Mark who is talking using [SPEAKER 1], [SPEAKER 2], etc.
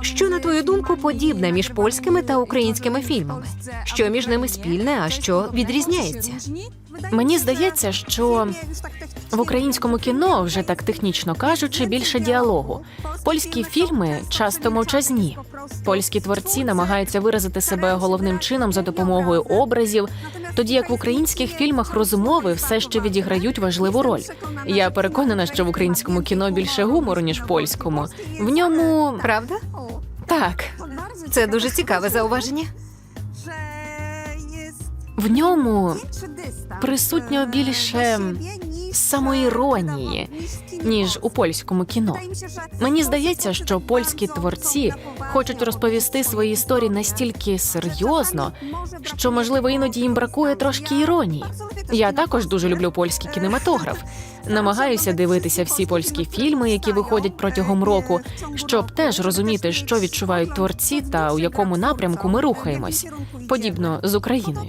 [SPEAKER 1] Що на твою думку подібне між польськими та українськими фільмами? Що між ними спільне, а що відрізняється?
[SPEAKER 2] Мені здається, що в українському кіно, вже так технічно кажучи, більше діалогу. Польські фільми часто мовчазні. Польські творці намагаються виразити себе головним чином за допомогою образів, тоді як в українських фільмах розмови все ще відіграють важливу роль. Я переконана, що в українському кіно більше гумору ніж польському. В ньому
[SPEAKER 1] Правда?
[SPEAKER 2] так,
[SPEAKER 1] Це дуже цікаве зауваження.
[SPEAKER 2] В ньому присутньо більше самоіронії, ніж у польському кіно. Мені здається, що польські творці хочуть розповісти свої історії настільки серйозно, що можливо іноді їм бракує трошки іронії. Я також дуже люблю польський кінематограф. Намагаюся дивитися всі польські фільми, які виходять протягом року, щоб теж розуміти, що відчувають творці та у якому напрямку ми рухаємось, подібно з Україною.